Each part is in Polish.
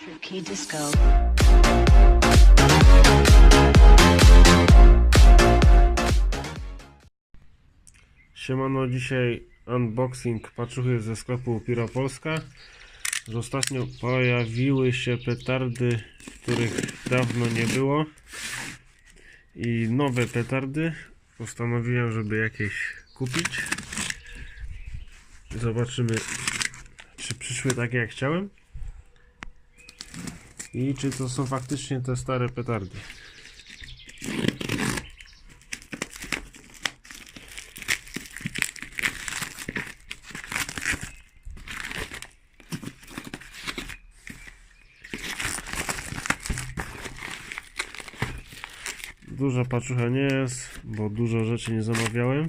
Tricky Disco. Siemano, dzisiaj unboxing paczuchy ze sklepu Pira Polska. Że Ostatnio pojawiły się petardy, których dawno nie było. I nowe petardy. Postanowiłem, żeby jakieś kupić. Zobaczymy, czy przyszły takie jak chciałem. I czy to są faktycznie te stare petardy. Duża paczucha nie jest, bo dużo rzeczy nie zamawiałem.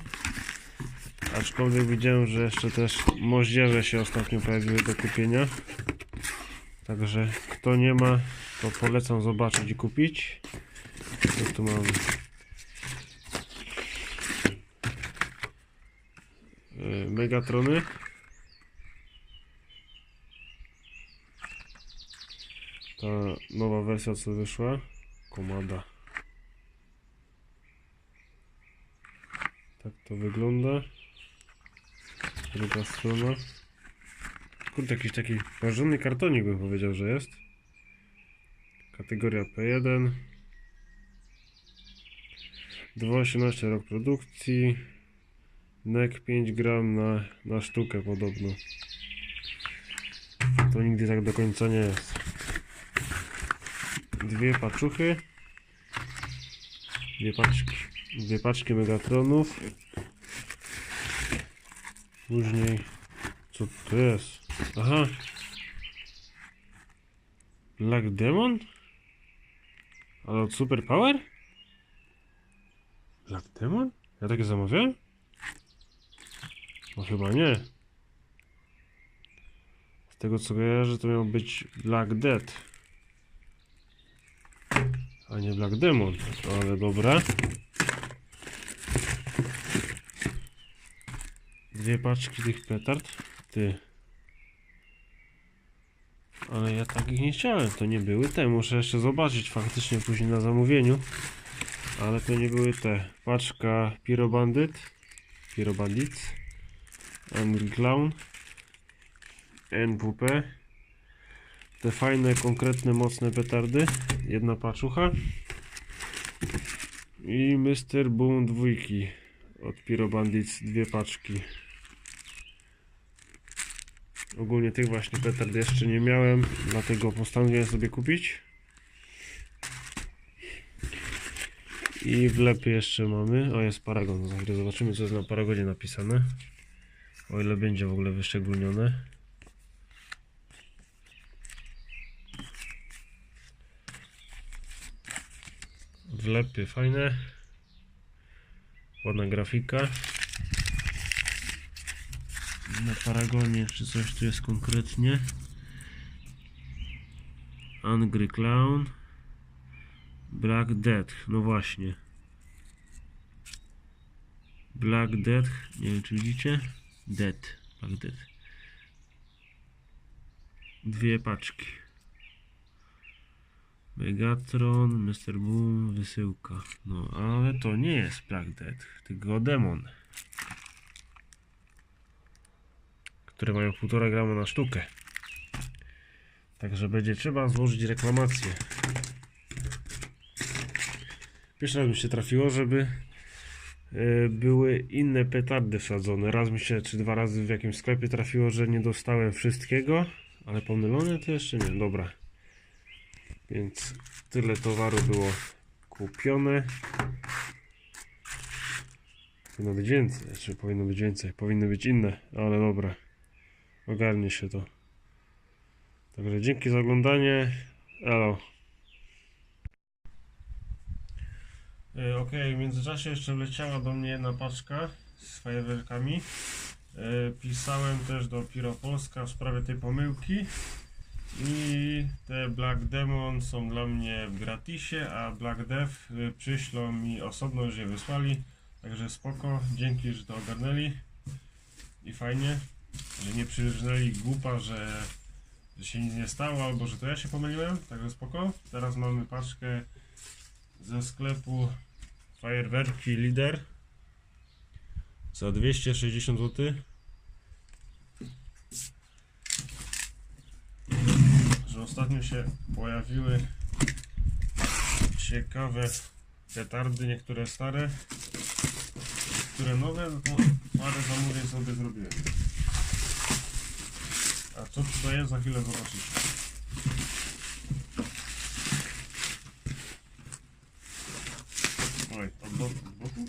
Aczkolwiek widziałem, że jeszcze też moździerze się ostatnio pojawiły do kupienia. Także kto nie ma, to polecam zobaczyć i kupić. Co tu mamy? Yy, Megatrony. Ta nowa wersja co wyszła. Komada. Tak to wygląda. Druga strona. Kurde, jakiś taki porządny kartonik bym powiedział, że jest. Kategoria P1. 2,18 rok produkcji. NEC 5 gram na, na sztukę podobno. To nigdy tak do końca nie jest. Dwie paczuchy. Dwie paczki. Dwie paczki Megatronów. Później. Co to jest? Aha. Black Demon? Ale od Super Power? Black Demon? Ja takie zamawiałem? No chyba nie. Z tego co kojarzę to miał być Black Dead. A nie Black Demon. Ale dobra. Dwie paczki tych petard. Ty. Ale ja takich nie chciałem. To nie były te. Muszę jeszcze zobaczyć faktycznie później na zamówieniu. Ale to nie były te. Paczka Pyrobandyt. Pyrobandit. Angry Clown. NWP. Te fajne, konkretne, mocne petardy. Jedna paczucha. I Mr. Boom dwójki. Od Pyrobandits dwie paczki. Ogólnie tych właśnie petard jeszcze nie miałem, dlatego postanowiłem sobie kupić. I wlepy jeszcze mamy. O, jest paragon. Zobaczymy, co jest na paragonie napisane. O ile będzie w ogóle wyszczególnione. Wlepy fajne. Ładna grafika. Na paragonie, czy coś tu jest konkretnie? Angry Clown. Black Death, no właśnie. Black Death, nie wiem czy widzicie? Dead, Black Death. Dwie paczki. Megatron, Mr. Boom, wysyłka. No, ale to nie jest Black Death, tylko demon. Które mają 1,5 grama na sztukę. Także będzie trzeba złożyć reklamację. Pierwszy raz mi się trafiło, żeby e, były inne petardy wsadzone. Raz mi się, czy dwa razy w jakimś sklepie trafiło, że nie dostałem wszystkiego, ale pomylone to jeszcze nie. Dobra. Więc tyle towaru było kupione. Powinno być więcej, czy powinno być więcej? Powinny być inne, ale dobra. Ogarnie się to. Także dzięki za oglądanie. Elo. E, Ok, w międzyczasie jeszcze wleciała do mnie jedna paczka z fajerwerkami. E, Pisałem też do Piro Polska w sprawie tej pomyłki. I te Black Demon są dla mnie w gratisie, a Black Death y, przyślą mi osobno, już je wysłali. Także spoko, dzięki, że to ogarnęli. I fajnie, że nie przyrżnęli głupa, że, że się nic nie stało, albo że to ja się pomyliłem, także spoko. Teraz mamy paczkę ze sklepu Fajerwerki Lider za 260 zł. Że ostatnio się pojawiły ciekawe petardy, niektóre stare, niektóre nowe, no parę zamówień sobie zrobiłem. Co tutaj jest, za chwilę zobaczycie. Oj, od boku, od boku?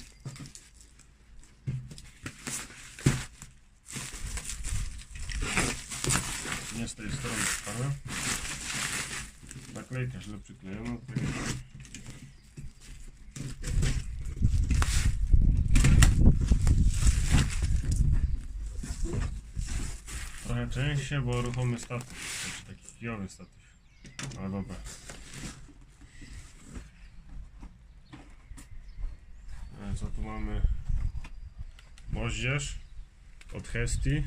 Nie z tej strony stara. Naklejka źle przyklejona. tak jak- Trochę częściej, bo ruchomy statyw. Znaczy taki kijowy statyw. Ale dobra. E, Co tu mamy? Moździerz od Hesti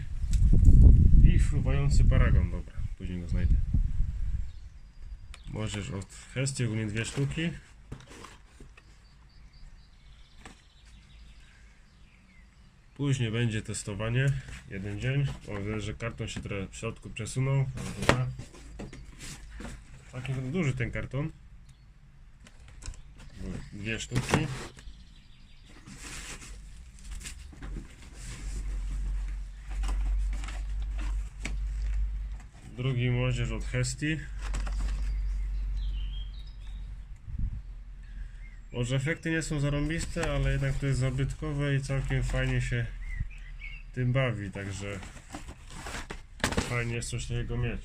i fruwający paragon. Dobra, później go znajdę. Moździerz od Hesti, ogólnie dwie sztuki. Później będzie testowanie, jeden dzień. O, widzę, że karton się trochę w środku przesunął. Taki duży ten karton. Dwie sztuki. Drugi młodzież od Hesti. Może efekty nie są zarąbiste, ale jednak to jest zabytkowe i całkiem fajnie się tym bawi, także fajnie jest coś takiego mieć.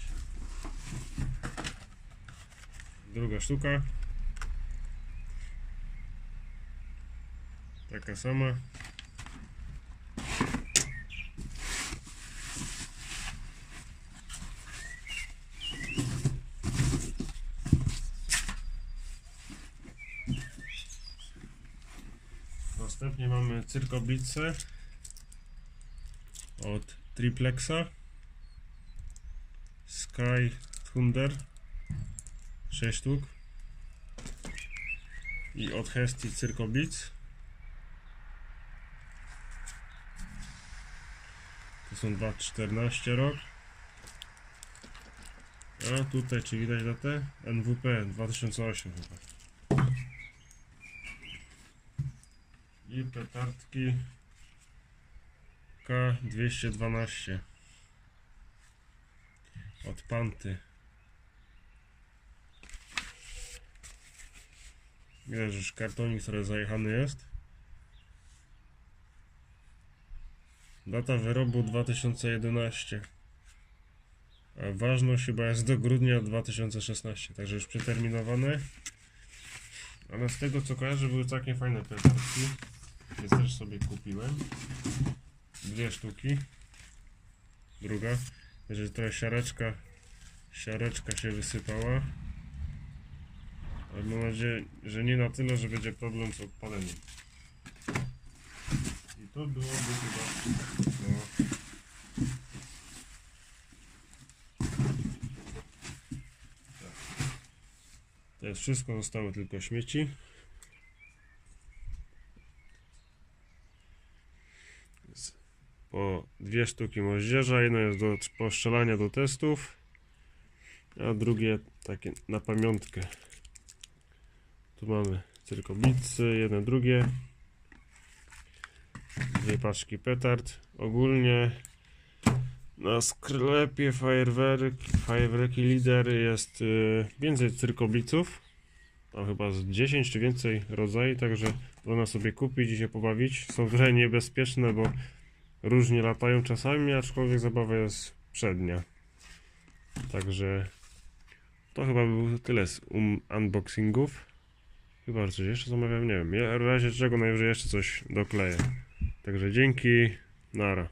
Druga sztuka. Taka sama. Następnie mamy cyrkoblice od Triplexa Sky Thunder 6 sztuk i od Hesti Cyrkoblic to są 2.14 rok. A tutaj czy widać datę? NWP 2008 chyba i petardki K212 od Panty. Widać, że kartonik trochę zajechany jest. Data wyrobu 2011. A ważność chyba jest do grudnia 2016, także już przeterminowane. Ale z tego co kojarzę były całkiem fajne petardki. Więc też sobie kupiłem. Dwie sztuki. Druga. Jeżeli to siareczka, siareczka się wysypała. Ale mam nadzieję, że nie na tyle, że będzie problem z odpaleniem. I to byłoby chyba. No. Tak. To jest wszystko, zostały tylko śmieci. Po dwie sztuki moździerza, jedno jest do postrzelania do testów, a drugie takie na pamiątkę. Tu mamy cyrkoblicy, jedno drugie. Dwie paczki petard. Ogólnie na sklepie fajerwerk, fajerwerki lider jest y, więcej cyrkobliców. Tam chyba z 10 czy więcej rodzajów, także można sobie kupić i się pobawić. Są trochę niebezpieczne, bo różnie latają czasami, aczkolwiek zabawa jest przednia. Także to chyba był tyle z um, unboxingów. Chyba, że coś jeszcze zamawiam, nie wiem. Ja w razie czego najwyżej jeszcze coś dokleję. Także dzięki, nara.